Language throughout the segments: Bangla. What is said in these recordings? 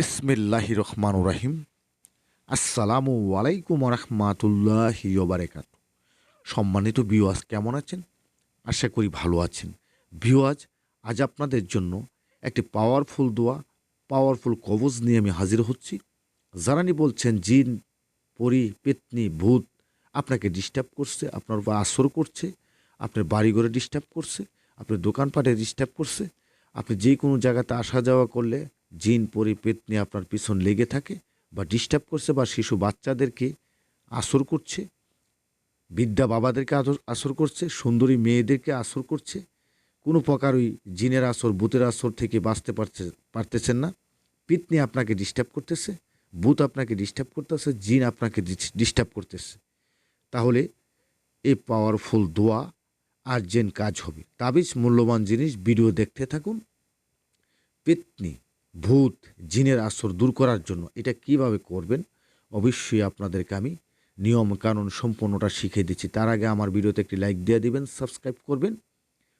বিসমিল্লাহি রহমান রাহিম। আসসালামু আলাইকুম রহমাতুল্লাহি ওবারেকাত সম্মানিত বিওয়াজ কেমন আছেন? আশা করি ভালো আছেন। বিওয়াজ আজ আপনাদের জন্য একটি পাওয়ারফুল দোয়া, পাওয়ারফুল কবজ নিয়ে আমি হাজির হচ্ছি। যারানি বলছেন, জিন, পরি, পেতনি, ভূত, আপনাকে ডিস্টার্ব করছে, আপনার উপর আসর করছে, আপনার বাড়িঘরে ডিস্টার্ব করছে, আপনার দোকানপাটে ডিস্টার্ব করছে, আপনি যে কোনো জায়গাতে আসা যাওয়া করলে জিন পরি পেতনি আপনার পিছন লেগে থাকে বা ডিস্টার্ব করছে বা শিশু বাচ্চাদেরকে আসর করছে বিদ্যা বাবাদেরকে আসর করছে, সুন্দরী মেয়েদেরকে আসর করছে, কোনো প্রকার ওই জিনের আসর, ভূতের আসর থেকে বাঁচতে পারছে, পারতেছেন না। পিতনি আপনাকে ডিস্টার্ব করতেছে, ভূত আপনাকে ডিস্টার্ব করতেছে, জিন আপনাকে ডিস্টার্ব করতেছে। তাহলে এই পাওয়ারফুল দোয়া আর্জেন্ট কাজ হবে। তাবিজ, মূল্যবান জিনিস, ভিডিও দেখতে থাকুন। পেতনি ভূত, জিনের আসর দূর করার জন্য এটা কীভাবে করবেন? অবশ্যই আপনাদেরকে আমি নিয়ম কানুন সম্পূর্ণটা শিখিয়ে দিচ্ছি। তার আগে আমার ভিডিওতে একটি লাইক দিয়ে দিবেন, সাবস্ক্রাইব করবেন,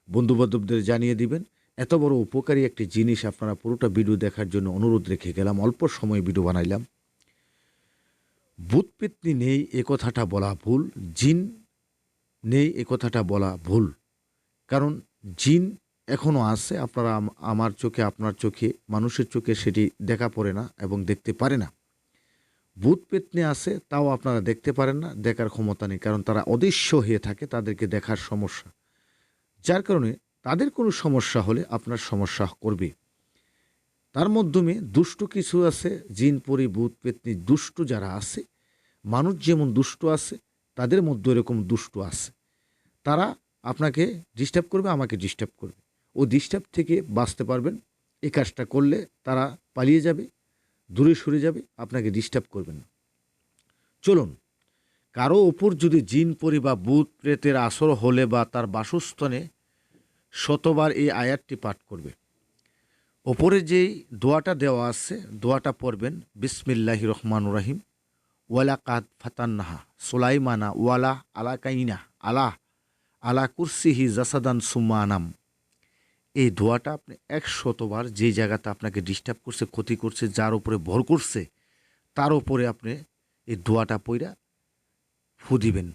বন্ধুবান্ধবদের জানিয়ে দিবেন। এত বড় উপকারী একটি জিনিস আপনারা পুরোটা ভিডিও দেখার জন্য অনুরোধ রেখে গেলাম, অল্প সময়ে ভিডিও বানাইলাম। ভূত পেতনি নেই এ কথাটা বলা ভুল, জিন নেই এ কথাটা বলা ভুল। কারণ জিন এখনও আছে, আপনারা আমার চোখে, আপনার চোখে, মানুষের চোখে সেটি দেখা পড়ে না এবং দেখতে পারে না। ভূত পেতনি আছে, তাও আপনারা দেখতে পারেন না, দেখার ক্ষমতা নেই, কারণ তারা অদৃশ্য হয়ে থাকে তাদেরকে দেখার সমস্যা। যার কারণে তাদের কোনো সমস্যা হলে আপনার সমস্যা করবে। তার মাধ্যমে দুষ্ট কিছু আছে, জিন, পরি, ভূত, পেতনি, দুষ্ট যারা আছে, মানুষ যেমন দুষ্ট আছে, তাদের মধ্যে এরকম দুষ্ট আছে। তারা আপনাকে ডিস্টার্ব করবে, আমাকে ডিস্টার্ব করবে। ডিস্টার্ব থেকে বাঁচতে পারবেন। এই কাজটা করলে তারা পালিয়ে যাবে, দূরে সরে যাবে, আপনাকে ডিস্টার্ব করবেন না। চলুন, কারও ওপর যদি জিন, পরি বা ভূত, প্রেতের আসর হলে বা তার বাসস্থানে শতবার এই আয়াতটি পাঠ করবে। ওপরে যেই দোয়াটা দেওয়া আছে, দোয়াটা পড়বেন বিসমিল্লাহি রহমান রাহিম। ওয়ালা কাদ ফাতান্নাহা সোলাইমানা, ওয়ালা আলা কাইনা, আলা আলা কুরসিহি জাসাদান সুমানাম এই দোয়াটা আপনি একশতবার যে জায়গাতে আপনাকে ডিস্টার্ব করছে, ক্ষতি করছে, যার উপরে ভর করছে, তার উপরে আপনি এই দোয়াটা পইরা ফু দিবেন।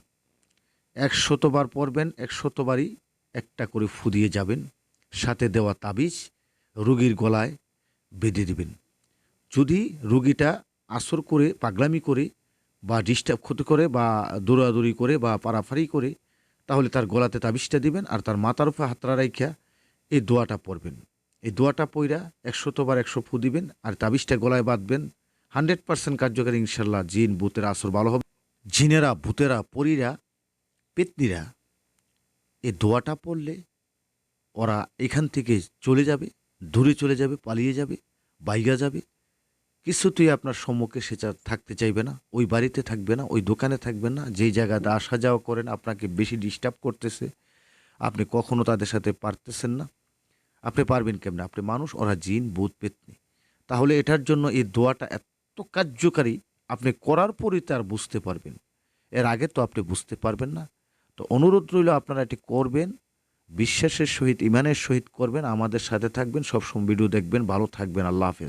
একশতবার পড়বেন একশতবারই একটা করে ফু দিয়ে যাবেন, সাথে দেওয়া তাবিজ রুগীর গলায় বেঁধে দিবেন। যদি রুগীটা আসর করে, পাগলামি করে বা ডিস্টার্ব ক্ষতি করে বা দৌড়াদৌড়ি করে বা পারাফারি করে, তাহলে তার গলাতে তাবিজটা দিবেন আর তার মাথার উপরে হাতরা রাইখা এই দোয়াটা পড়বেন। এই দোয়াটা পইরা একশতবার একশো ফু দিবেন আর তাবিজটা গলায় বাঁধবেন। হান্ড্রেড পার্সেন্ট কার্যকারী ইনশাল্লাহ জিন, ভূতের আসর ভালো হবে। জিনেরা, ভূতেরা, পরীরা, পেতনিরা, এই দোয়াটা পড়লে ওরা এখান থেকে চলে যাবে, দূরে চলে যাবে, পালিয়ে যাবে, বাইগা যাবে। কিছুতেই আপনার সম্মুখে সে থাকতে চাইবে না, ওই বাড়িতে থাকবে না, ওই দোকানে থাকবে না। যেই জায়গাতে আসা যাওয়া করেন, আপনাকে বেশি ডিস্টার্ব করতেছে। আপনি কখনো তাদের সাথে পারতেছেন না। আপনি পারবেন কেমনে? আপনি মানুষ, ওরা জিন, ভূত, পেতনি। তাহলে এটার জন্য এই দোয়াটা এত কার্যকারী, আপনি করার পরই তার বুঝতে পারবেন। এর আগে তো আপনি বুঝতে পারবেন না। তো অনুরোধ রইল, আপনারা এটি করবেন, বিশ্বাসের সহিত, ইমানের সহিত করবেন, আমাদের সাথে থাকবেন, সবসময় ভিডিও দেখবেন, ভালো থাকবেন, আল্লাহ হাফেজ।